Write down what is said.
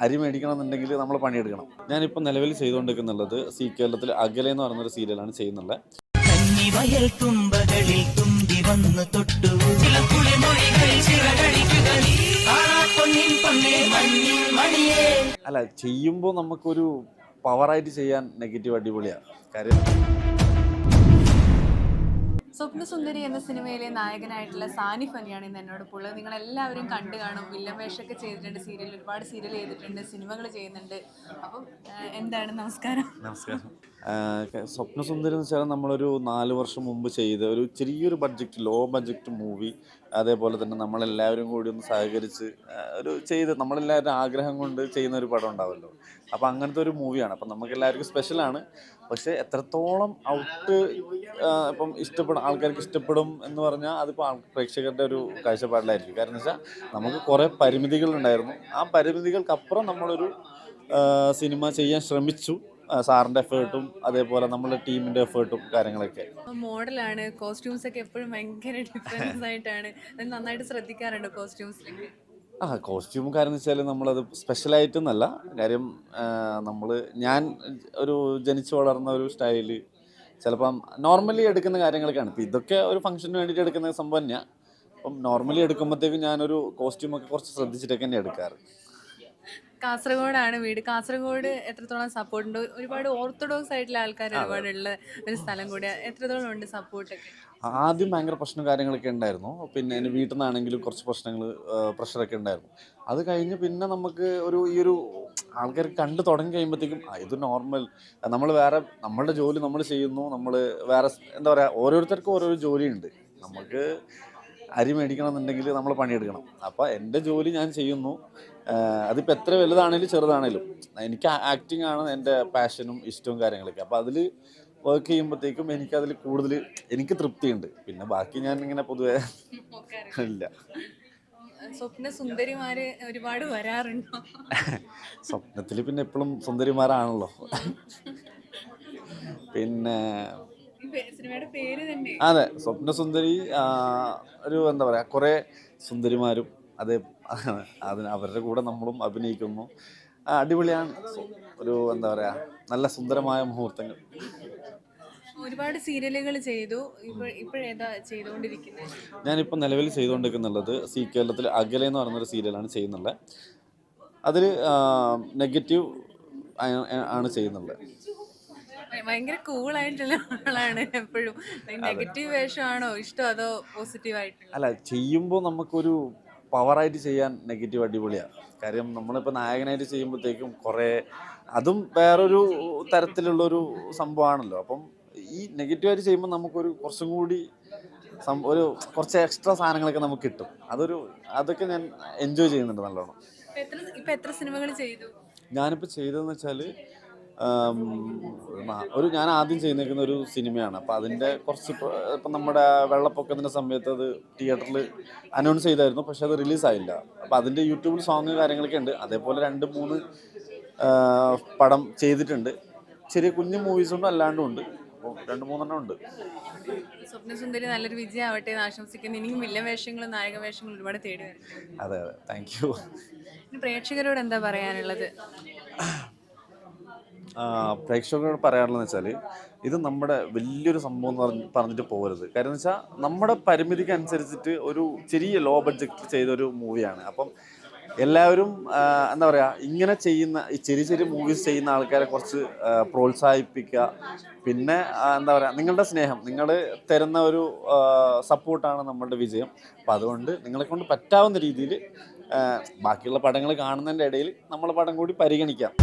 അരി മേടിക്കണമെന്നുണ്ടെങ്കിൽ നമ്മൾ പണിയെടുക്കണം. ഞാനിപ്പോൾ നിലവിൽ ചെയ്തുകൊണ്ടിരിക്കുന്നുള്ളത് സി കേരളത്തിൽ അകലെ എന്ന് പറയുന്നൊരു സീരിയലാണ് ചെയ്യുന്നുള്ളത്. കന്നിവയൽ തുമ്പകളിൽ തുമ്പി വന്നു തൊട്ടു. ചില ചിറകടിക്കുക അല്ല ചെയ്യുമ്പോൾ നമുക്കൊരു പവറായിട്ട് ചെയ്യാൻ നെഗറ്റീവ് അടിപൊളിയാണ് കാര്യം സ്വപ്നസുന്ദരി എന്ന സിനിമയിലെ നായകനായിട്ടുള്ള സാനി ഫനിയാണ് ഇന്ന് എന്നോട് ഉള്ളത്. നിങ്ങൾ എല്ലാവരും കണ്ടു കാണും. വില്ലൻ വേഷമൊക്കെ ചെയ്തിട്ടുണ്ട്. സീരിയൽ ഒരുപാട് സീരിയൽ ചെയ്തിട്ടുണ്ട്. സിനിമകൾ ചെയ്യുന്നുണ്ട്. അപ്പം എന്താണ്? നമസ്കാരം. നമസ്കാരം. സ്വപ്നസുന്ദരി എന്ന് വെച്ചാൽ നമ്മളൊരു നാല് വർഷം മുമ്പ് ചെയ്ത ഒരു ചെറിയൊരു ബഡ്ജറ്റ് ലോ ബഡ്ജറ്റ് മൂവി അതേപോലെ തന്നെ നമ്മളെല്ലാവരും കൂടി ഒന്ന് സഹകരിച്ച് ഒരു ചെയ്ത് നമ്മളെല്ലാവരും ആഗ്രഹം കൊണ്ട് ചെയ്യുന്ന ഒരു പടം ഉണ്ടാവുമല്ലോ അപ്പോൾ അങ്ങനത്തെ ഒരു മൂവിയാണ് അപ്പം നമുക്ക് എല്ലാവർക്കും സ്പെഷ്യലാണ് പക്ഷേ എത്രത്തോളം ഔട്ട് ഇപ്പം ഇഷ്ടപ്പെടും ആൾക്കാർക്ക് ഇഷ്ടപ്പെടും എന്ന് പറഞ്ഞാൽ അതിപ്പോൾ പ്രേക്ഷകരുടെ ഒരു കാഴ്ചപ്പാടിലായിരിക്കും. കാരണം വെച്ചാൽ നമുക്ക് കുറേ പരിമിതികളുണ്ടായിരുന്നു. ആ പരിമിതികൾക്കപ്പുറം നമ്മളൊരു സിനിമ ചെയ്യാൻ ശ്രമിച്ചു. ആ, സാറിന്റെ എഫേർട്ടും അതേപോലെ നമ്മുടെ ടീമിന്റെ എഫേർട്ടും കാര്യങ്ങളൊക്കെ. മോഡലാണ് കോസ്റ്റ്യൂംസ് ഒക്കെ എപ്പോഴും ഭയങ്കര ഡിഫറൻസ് ആയിട്ടാണ്. നന്നായിട്ട് ശ്രദ്ധിക്കാറുണ്ട് കോസ്റ്റ്യൂംസ് ആ കോസ്റ്റ്യൂം കാര്യം വെച്ചാൽ നമ്മളത് സ്പെഷ്യലായിട്ടൊന്നല്ല കാര്യം നമ്മൾ ഞാൻ ഒരു ജനിച്ചു വളർന്ന ഒരു സ്റ്റൈൽ ചിലപ്പം നോർമലി എടുക്കുന്ന കാര്യങ്ങളൊക്കെയാണ്. ഇപ്പം ഇതൊക്കെ ഒരു ഫംഗ്ഷന് വേണ്ടിയിട്ട് എടുക്കുന്ന സംഭവം തന്നെയാണ് അപ്പം നോർമലി എടുക്കുമ്പോഴത്തേക്കും ഞാനൊരു കോസ്റ്റ്യൂമൊക്കെ കുറച്ച് ശ്രദ്ധിച്ചിട്ടൊക്കെ തന്നെ എടുക്കാറ്. കാസർഗോഡാണ് വീട്. കാസർഗോഡ് എത്രത്തോളം സപ്പോർട്ട് ഉണ്ട് ഒരുപാട് ഓർത്തഡോക്സ് ആയിട്ടുള്ള ആൾക്കാർ ഒരുപാടുള്ള ഒരു സ്ഥലം കൂടി. എത്രത്തോളം ഉണ്ട് സപ്പോർട്ടൊക്കെ? ആദ്യം ഭയങ്കര പ്രശ്നം കാര്യങ്ങളൊക്കെ ഉണ്ടായിരുന്നു. പിന്നെ എന്റെ വീട്ടിൽ നിന്നാണെങ്കിലും കുറച്ച് പ്രശ്നങ്ങൾ പ്രഷറൊക്കെ ഉണ്ടായിരുന്നു. അത് കഴിഞ്ഞ് പിന്നെ നമുക്ക് ഒരു ഈ ഒരു ആൾക്കാർ കണ്ടു തുടങ്ങി കഴിയുമ്പോഴത്തേക്കും ഇത് നോർമൽ. നമ്മൾ വേറെ നമ്മളുടെ ജോലി നമ്മൾ ചെയ്യുന്നു. നമ്മൾ വേറെ എന്താ പറയുക ഓരോരുത്തർക്കും ഓരോരോ ജോലിയുണ്ട്. നമുക്ക് അരി മേടിക്കണമെന്നുണ്ടെങ്കിൽ നമ്മൾ പണിയെടുക്കണം. അപ്പോൾ എന്റെ ജോലി ഞാൻ ചെയ്യുന്നു. അതിപ്പോൾ എത്ര വലുതാണേലും ചെറുതാണേലും. എനിക്ക് ആക്ടിങ് ആണ് എന്റെ പാഷനും ഇഷ്ടവും കാര്യങ്ങളൊക്കെ. അപ്പോൾ അതിൽ വർക്ക് ചെയ്യുമ്പോഴത്തേക്കും എനിക്കതിൽ കൂടുതൽ എനിക്ക് തൃപ്തിയുണ്ട്. പിന്നെ ബാക്കി ഞാൻ ഇങ്ങനെ പൊതുവേ ഇല്ല. സ്വപ്ന സുന്ദരിമാര് ഒരുപാട് വരാറുണ്ടോ? സ്വപ്നത്തിൽ പിന്നെ എപ്പോഴും സുന്ദരിമാരാണല്ലോ. പിന്നെ അതെ സ്വപ്നസുന്ദരി ഒരു എന്താ പറയുക കുറേ സുന്ദരിമാരും അതെ അതിന് അവരുടെ കൂടെ നമ്മളും അഭിനയിക്കുന്നു. അടിപൊളിയാണ്. ഒരു എന്താ പറയുക നല്ല സുന്ദരമായ മുഹൂർത്തങ്ങൾ. ഒരുപാട് സീരിയലുകൾ ചെയ്തു. ഇപ്പോഴേതാ ചെയ്തുകൊണ്ടിരിക്കുന്നത് ഞാനിപ്പോൾ നിലവിൽ ചെയ്തുകൊണ്ടിരിക്കുന്നുള്ളത് സി കേരളത്തിൽ അകലെ എന്ന് പറയുന്നൊരു സീരിയലാണ് ചെയ്യുന്നുള്ളത് അതിൽ നെഗറ്റീവ് ആണ് ചെയ്യുന്നുള്ളത് ഭയങ്കര കൂളായിട്ടുള്ള ആളാണ് എപ്പോഴും. നെഗറ്റീവ് വേഷമാണോ ഇഷ്ടം അതോ പോസിറ്റീവ് ആയിട്ടുള്ള അല്ല ചെയ്യുമ്പോൾ നമുക്കൊരു പവറായിട്ട് ചെയ്യാൻ നെഗറ്റീവ് അടിപൊളിയാണ് കാര്യം നമ്മളിപ്പോൾ നായകനായിട്ട് ചെയ്യുമ്പോഴത്തേക്കും കുറേ അതും വേറൊരു തരത്തിലുള്ളൊരു സംഭവമാണല്ലോ അപ്പം ഈ നെഗറ്റീവായിട്ട് ചെയ്യുമ്പോൾ നമുക്കൊരു കുറച്ചും കൂടി ഒരു കുറച്ച് എക്സ്ട്രാ സാധനങ്ങളൊക്കെ നമുക്ക് കിട്ടും. അതൊരു അതൊക്കെ ഞാൻ എൻജോയ് ചെയ്യുന്നുണ്ട് നല്ലോണം. ഇപ്പൊ എത്ര ഇപ്പൊ എത്ര സിനിമകൾ ചെയ്തു? ഞാനിപ്പോൾ ചെയ്തതെന്ന് വെച്ചാൽ ഒരു ഞാൻ ആദ്യം ചെയ്തേക്കുന്ന ഒരു സിനിമയാണ്. അപ്പോൾ അതിന്റെ കുറച്ച് ഇപ്പം നമ്മുടെ വെള്ളപ്പൊക്കത്തിന്റെ സമയത്ത് അത് തിയേറ്ററിൽ അനൗൺസ് ചെയ്തായിരുന്നു. പക്ഷെ അത് റിലീസായില്ല അപ്പോൾ അതിന്റെ യൂട്യൂബിൽ സോങ് കാര്യങ്ങളൊക്കെ ഉണ്ട്. അതേപോലെ രണ്ട് മൂന്ന് പടം ചെയ്തിട്ടുണ്ട്. ചെറിയ കുഞ്ഞു മൂവീസും അല്ലാണ്ടും ഉണ്ട്. അപ്പോൾ രണ്ട് മൂന്നെണ്ണം ഉണ്ട്. സ്വപ്നസുന്ദരി നല്ലൊരു വിജയം ആവട്ടെ എന്ന് ആശംസിക്കുന്നു. ഇനിയും വില്ലൻ വേഷങ്ങളും നായക വേഷങ്ങളും ഒരുപാട് തേടി വരും. അതെ അതെ. താങ്ക് യു പ്രേക്ഷകരോട് എന്താ പറയാനുള്ളത്? പ്രേക്ഷകരോട് പറയാനുള്ളതെന്ന് വെച്ചാൽ ഇത് നമ്മുടെ വലിയൊരു സംഭവം എന്ന് പറഞ്ഞ് പറഞ്ഞിട്ട് പോകരുത്. എന്ന് വെച്ചാൽ നമ്മുടെ പരിമിതിക്ക് അനുസരിച്ചിട്ട് ഒരു ചെറിയ ലോ ബഡ്ജറ്റ് ചെയ്തൊരു മൂവിയാണ് അപ്പം എല്ലാവരും എന്താ പറയുക ഇങ്ങനെ ചെയ്യുന്ന ഈ ചെറിയ ചെറിയ മൂവീസ് ചെയ്യുന്ന ആൾക്കാരെ കുറച്ച് പ്രോത്സാഹിപ്പിക്കുക. പിന്നെ എന്താ പറയുക നിങ്ങളുടെ സ്നേഹം നിങ്ങൾ തരുന്ന ഒരു സപ്പോർട്ടാണ് നമ്മളുടെ വിജയം. അപ്പം അതുകൊണ്ട് നിങ്ങളെ കൊണ്ട് പറ്റാവുന്ന രീതിയിൽ ബാക്കിയുള്ള പടങ്ങൾ കാണുന്നതിന്റെ ഇടയിൽ നമ്മളെ പടം കൂടി പരിഗണിക്കാം.